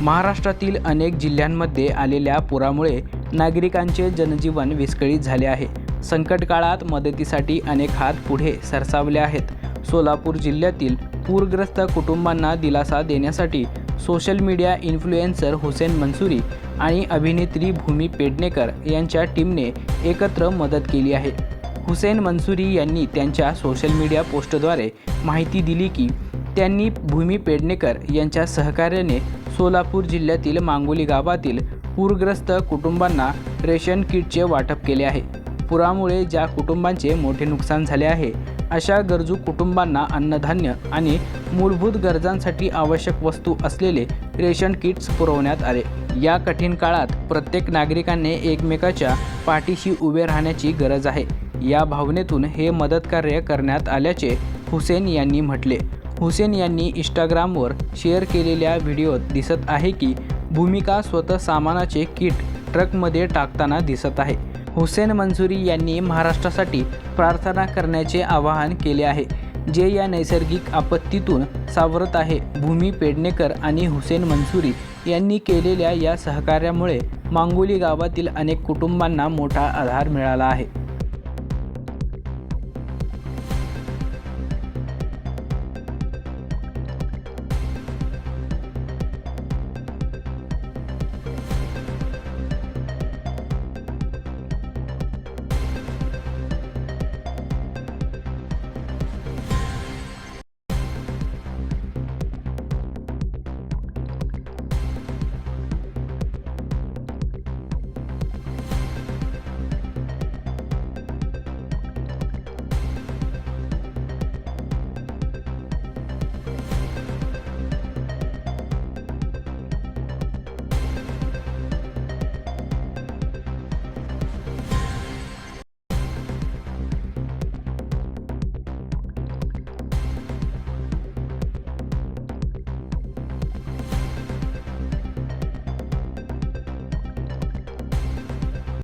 महाराष्ट्रातील अनेक जिल्ह्यांमध्ये आलेल्या पुरामुळे नागरिकांचे जनजीवन विस्कळीत झाले आहे. संकट काळात मदतीसाठी अनेक हात पुढे सरसावले आहेत. सोलापूर जिल्ह्यातील पूरग्रस्त कुटुंबांना दिलासा देण्यासाठी social media influencer Hussain Mansuri आणि अभिनेत्री भूमी पेडणेकर यांच्या टीमने एकत्र मदत केली आहे. हुसेन मंसुरी यांनी त्यांच्या सोशल मीडिया पोस्टद्वारे माहिती दिली की त्यांनी भूमी पेडणेकर यांच्या सहकार्याने सोलापूर जिल्ह्यातील मांगोली गावातील पूरग्रस्त कुटुंबांना रेशन किटचे वाटप केले आहे. पुरामुळे ज्या कुटुंबांचे मोठे नुकसान झाले आहे अशा गरजू कुटुंबांना अन्नधान्य आणि मूलभूत गरजांसाठी आवश्यक वस्तू असलेले रेशन किट्स पुरवण्यात आले. या कठीण काळात प्रत्येक नागरिकाने एकमेकाच्या पाठीशी उभे राहण्याची गरज आहे. या भावनेतून हे मदत कार्य करण्यात आल्याचे हुसेन यांनी म्हटले. हुसेन यांनी इंस्टाग्रामवर शेअर केलेल्या व्हिडिओत दिसत आहे की भूमिका स्वतः सामानाचे किट ट्रकमध्ये टाकताना दिसत आहे. हुसेन मंसुरी यांनी महाराष्ट्रासाठी प्रार्थना करण्याचे आवाहन केले आहे. जे या नैसर्गिक आपत्तीतून सावरत आहे. भूमी पेडणेकर आणि हुसेन मंसुरी यांनी केलेल्या या सहकार्यामुळे मांगोली गावातील अनेक कुटुंबांना मोठा आधार मिळाला आहे.